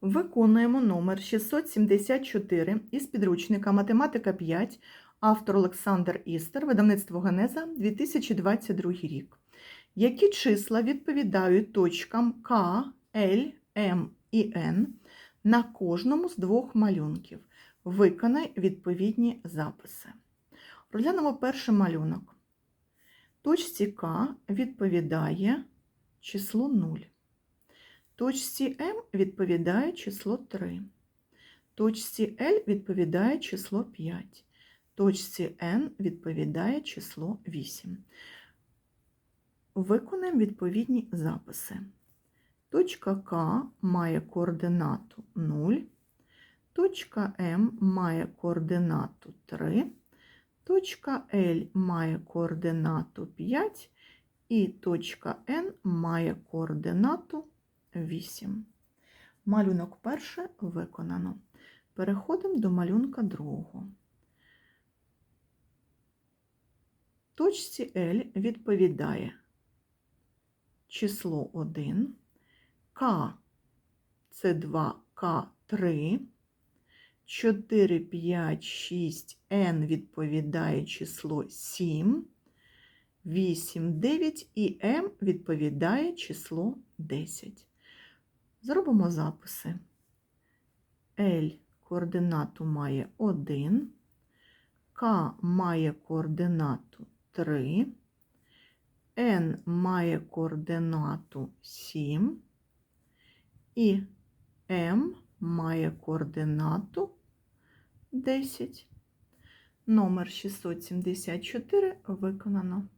Виконуємо номер 674 із підручника Математика 5, автор Олександр Істер, видавництво Генеза, 2022 рік. Які числа відповідають точкам К, Л, М і Н на кожному з двох малюнків? Виконай відповідні записи. Розглянемо перший малюнок. Точці К відповідає число 0. Точці М відповідає число 3. Точці L відповідає число 5. Точці N відповідає число 8. Виконаємо відповідні записи. Точка К має координату 0. Точка М має координату 3. Точка L має координату 5. І точка N має координату 8. Малюнок перше виконано. Переходимо до малюнка другого. Точці L відповідає число 1, К це 2, К 3, 4, 5, 6, N відповідає число 7, 8, 9 і М відповідає число 10. Зробимо записи. L координату має 1, К має координату 3, N має координату 7 і М має координату 10. Номер 674 виконано.